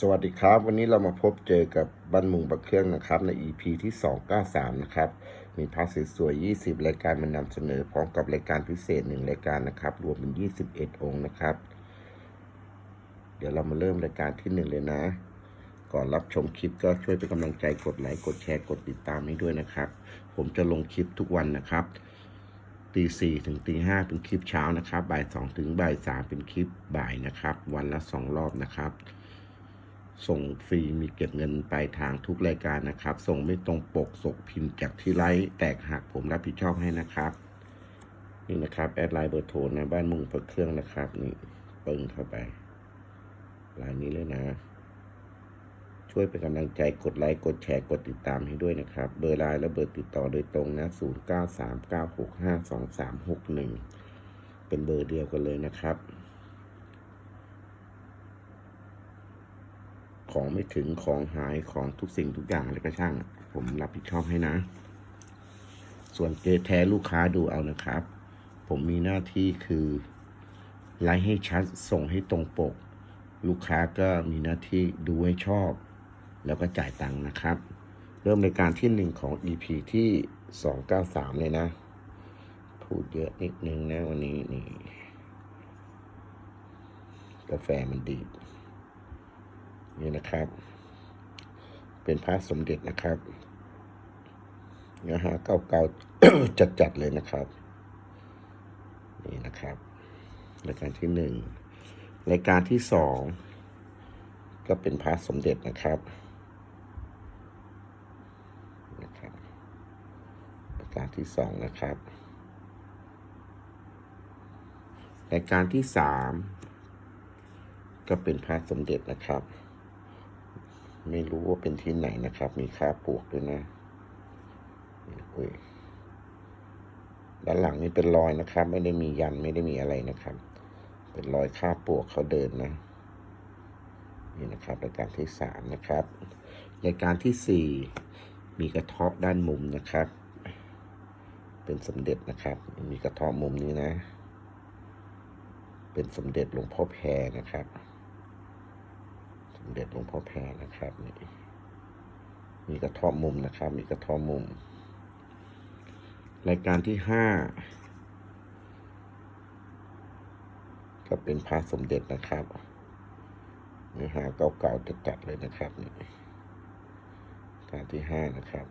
สวัสดีครับ วันนี้เรามาพบเจอกับบ้านมุงบักเครื่องนะครับ ใน EP ที่ 293 นะครับ มีพาสสวยๆ20 รายการมานำเสนอพร้อมกับรายการพิเศษ 1 รายการนะครับ รวมเป็น 21 องค์นะครับ เดี๋ยวเรามาเริ่มรายการที่ 1 เลยนะ ก่อนรับชมคลิปก็ช่วยเป็นกำลังใจกดไลค์กดแชร์กดติดตามให้ด้วยนะครับ ผมจะลงคลิปทุกวันนะครับตีสี่ถึงตีห้าเป็นคลิปเช้านะครับบ่ายสองถึงบ่ายสามเป็นคลิปบ่ายนะครับ วันละสองรอบนะครับ ส่งฟรีมีเก็บเงินปลายทางทุกรายการนะครับ ส่งไม่ตรงปกส่งพิมพ์จากที่ไลฟ์แตกหักผมรับผิดชอบให้นะครับ นี่นะครับแอดไลน์เบอร์โทรนะบ้านมุงเปิดเครื่องนะครับนี่ปึ้งเข้าไปลายนี้เลยนะ ช่วยเป็นกำลังใจกดไลค์กดแชร์กดติดตามให้ด้วยนะครับ เบอร์ไลน์และเบอร์ติดต่อโดยตรงนะ0939652361 เป็นเบอร์เดียวกันเลยนะครับ ของไม่ถึงของหายของทุกสิ่งทุกอย่างอะไรก็ช่าง ผมรับผิดชอบให้นะ ส่วนเกแท้ลูกค้าดูเอานะครับ ผมมีหน้าที่คือไลฟ์ให้ชัดส่งให้ตรงปก ลูกค้าก็มีหน้าที่ดูให้ชอบ แล้วก็จ่ายตังค์นะครับ เริ่มรายการที่หนึ่งของ EP ที่สองเก้าสามเลยนะ พูดเยอะนิดนึงนะวันนี้นี่กาแฟมันดี นี่นะครับ เป็นพระสมเด็จนะครับเนื้อหาเก่าๆจัดๆเลยนะครับ นี่นะครับรายการที่หนึ่งรายการที่สองก็เป็นพระสมเด็จนะครับนะครับรายการที่สองนะครับรายการที่สามก็เป็นพระสมเด็จนะครับ ไม่รู้ว่าเป็นที่ไหนนะครับ มีค่าปวกด้วยนะด้านหลังนี่เป็นรอยนะครับ ไม่ได้มียันไม่ได้มีอะไรนะครับ เป็นรอยค่าปวกเขาเดินนะนี่นะครับรายการที่สามนะครับรายการที่สี่มีกระเทาะด้านมุมนะครับ เป็นสมเด็จนะครับ มีกระเทาะมุมนี้นะ เป็นสมเด็จหลวงพ่อแพรนะครับ เด็จหลวงพ่อแพรนะครับนี่มีกระทาะมุมนะครับ มีกระทาะมุม รายการที่ห้าก็เป็นพระสมเด็จนะครับเนื้อหาเก่าๆจัดๆเลยนะครับนี่การที่ห้านะครับ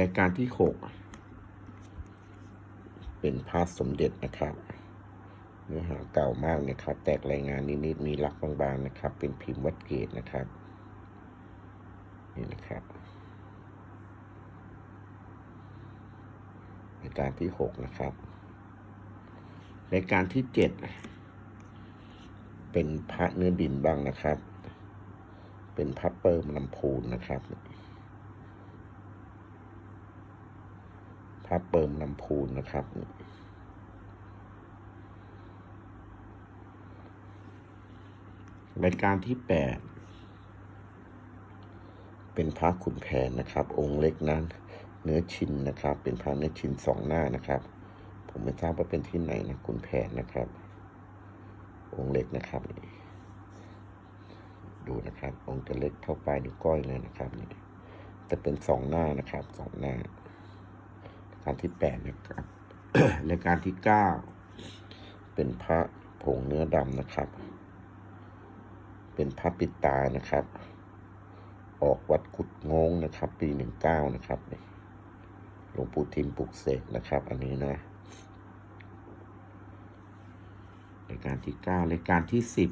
รายการที่หกเป็นพระสมเด็จนะครับ เนื้อหาเก่ามากนะครับ แตกรายงานนิดๆมีลักบางๆนะครับ เป็นพิมพ์วัดเกตนะครับ นี่นะครับรายการที่หกนะครับรายการที่เจ็ดเป็นพระเนื้อดินบ้างนะครับ เป็นพระเปิมลำพูนนะครับพระเปิมลำพูนนะครับ รายการที่แปดเป็นพระขุนแผนนะครับ องค์เล็กนั้น เนื้อชินนะครับ เป็นพระเนื้อชินสองหน้านะครับ ผมไม่ทราบว่าเป็นที่ไหนนะขุนแผนนะครับ องค์เล็กนะครับ ดูนะครับ องค์จะเล็กเท่าปลายนิ้วก้อยเลยนะครับนี่แต่เป็นสองหน้านะครับสองหน้าการที่แปดนะครับรายการที่เก้าเป็นพระผงเนื้อดำนะครับ เป็นพระปิดตานะครับ ออกวัดกุดงงนะครับ ปีหนึ่งเก้านะครับหลวงปู่ทิมปลุกเสกนะครับ อันนี้นะรายการที่เก้ารายการที่สิบ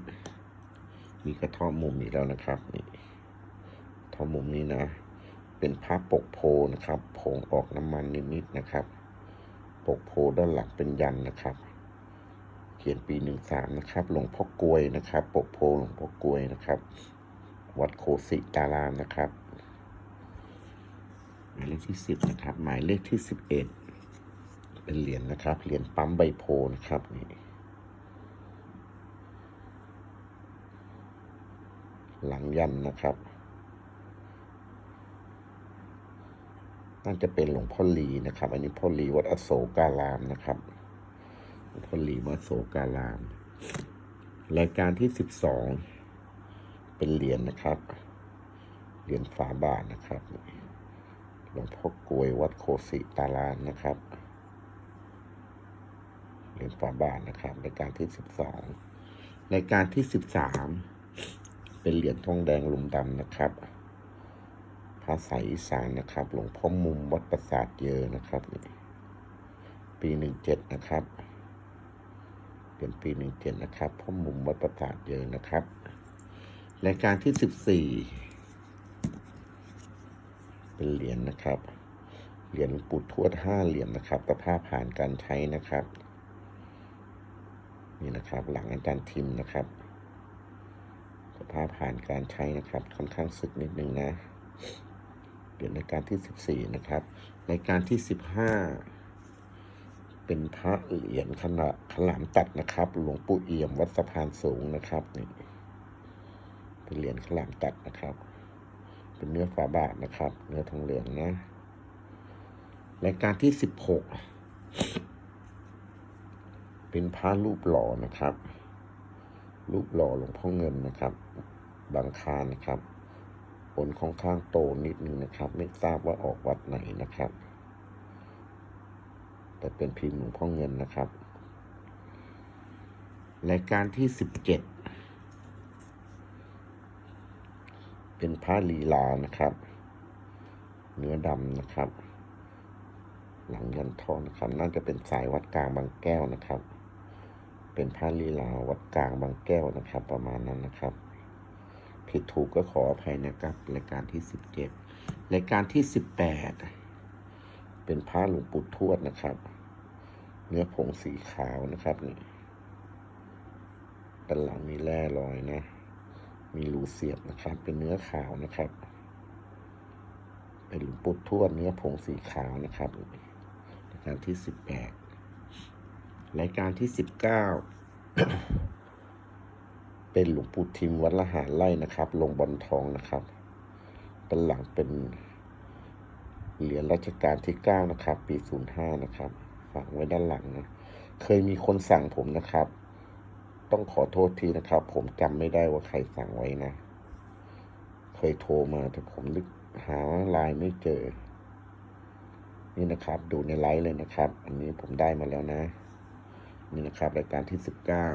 มีกระท่อมุมอีกแล้วนะครับนี่กระท่อมมุมนี้นะ เป็นพระปกโพนะครับผงออกน้ำมันนิดๆนะครับ ปกโพด้านหลังเป็นยันนะครับ เขียนปีหนึ่งสามนะครับ หลวงพ่อกลวยนะครับปกโพหลวงพ่อกลวยนะครับ วัดโคสิตารามนะครับหมายเลขที่สิบนะครับ หมายเลขที่สิบเอ็ดเป็นเหรียญนะครับ เหรียญปั๊มใบโพนะครับนี่หลังยันนะครับ น่าจะเป็นหลวงพ่อลีนะครับ อันนี้พ่อลีวัดอโศการามนะครับ พลีวัดอโศการาม รายการที่สิบสองเป็นเหรียญนะครับ เหรียญฝาบาทนะครับหลวงพ่อกลวยวัดโคสิตารานนะครับ เหรียญฝาบาทนะครับ รายการที่สิบสองรายการที่สิบสามเป็นเหรียญทองแดงลุมดำนะครับภาษาอีสานนะครับ หลวงพ่อมุมวัดประสาทเยอนะครับ ปีหนึ่งเจ็ดนะครับ เป็นปีหนึ่งเจ็ดนะครับพ่อมุมวัดประสาทเยอะนะครับ รายการที่สิบสี่เป็นเหรียญนะครับ เหรียญปู่ทวดห้าเหรียญนะครับสภาพผ่านการใช้นะครับ นี่นะครับหลังอาจารย์ทิมนะครับสภาพผ่านการใช้นะครับ ค่อนข้างสึกนิดนึงนะเหรียญรายการที่สิบสี่นะครับ รายการที่สิบห้า เป็นพระเหรียญขนาดขลามตัดนะครับ หลวงปู่เอี่ยมวัดสะพานสูงนะครับนี่เป็นเหรียญขลามตัดนะครับ เป็นเนื้อฝาบาทนะครับ เนื้อทองเหลืองนะรายการที่สิบหกเป็นพระรูปหล่อนะครับ รูปหล่อหลวงพ่อเงินนะครับ บางคานนะครับผลค่อนข้างโตนิดนึงนะครับ ไม่ทราบว่าออกวัดไหนนะครับ แต่เป็นพิมพ์หลวงพ่อเงินนะครับ รายการที่สิบเจ็ดเป็นผ้าลีลานะครับ เนื้อดำนะครับ หลังยันทองนะครับ น่าจะเป็นสายวัดกลางบางแก้วนะครับ เป็นผ้าลีลาวัดกลางบางแก้วนะครับ ประมาณนั้นนะครับ ผิดถูกก็ขออภัยนะครับ รายการที่สิบเจ็ดรายการที่สิบแปด เป็นผ้าหลวงปู่ทวดนะครับ เนื้อผงสีขาวนะครับนี่ด้านหลังมีแร่ลอยนะ มีรูเสียบนะครับ เป็นเนื้อขาวนะครับ เป็นหลวงปู่ทวดเนื้อผงสีขาวนะครับรายการที่สิบแปดรายการที่สิบเก้าเป็นหลวงปู่ทิมวัดละหารไร่นะครับ ลงบอลทองนะครับด้านหลังเป็น เหรียญรัชกาลที่เก้านะครับ ปีศูนย์ห้านะครับฝังไว้ด้านหลังนะเคยมีคนสั่งผมนะครับ ต้องขอโทษทีนะครับ ผมจำไม่ได้ว่าใครสั่งไว้นะ เคยโทรมาแต่ผมนึกหาลน์ไม่เจอ นี่นะครับ ดูในไลฟ์เลยนะครับ อันนี้ผมได้มาแล้วนะ นี่นะครับรายการที่สิบเก้า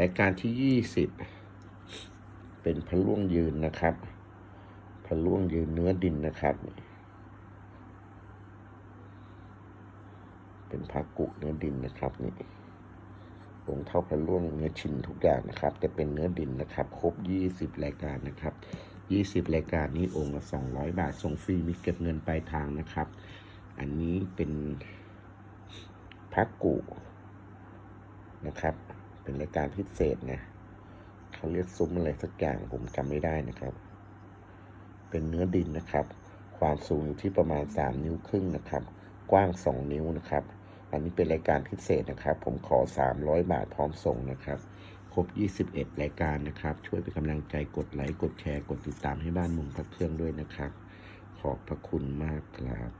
รายการที่ยี่สิบเป็นพระล่วงยืนนะครับพระล่วงยืนเนื้อดินนะครับ เป็นพระกุเนื้อดินนะครับนี่องค์เท่าพระล่วงเนื้อชิ้นทุกอย่างนะครับ จะเป็นเนื้อดินนะครับ ครบยี่สิบรายการนะครับยี่สิบรายการนี้องค์ละสองร้อยบาทส่งฟรีมีเก็บเงินปลายทางนะครับ อันนี้เป็นพระกุนะครับ เป็นรายการพิเศษนะเขาเรียกซุ้มอะไรสักอย่างผมจำไม่ได้นะครับ เป็นเนื้อดินนะครับ ความสูงอยู่ที่ประมาณสามนิ้วครึ่งนะครับ กว้างสองนิ้วนะครับ อันนี้เป็นรายการพิเศษนะครับ ผมขอสามร้อยบาทพร้อมส่งนะครับ ครบยี่สิบเอ็ดรายการนะครับ ช่วยเป็นกำลังใจกดไลค์กดแชร์กดติดตามให้บ้านมุงพระเครื่องด้วยนะครับ ขอบพระคุณมากครับ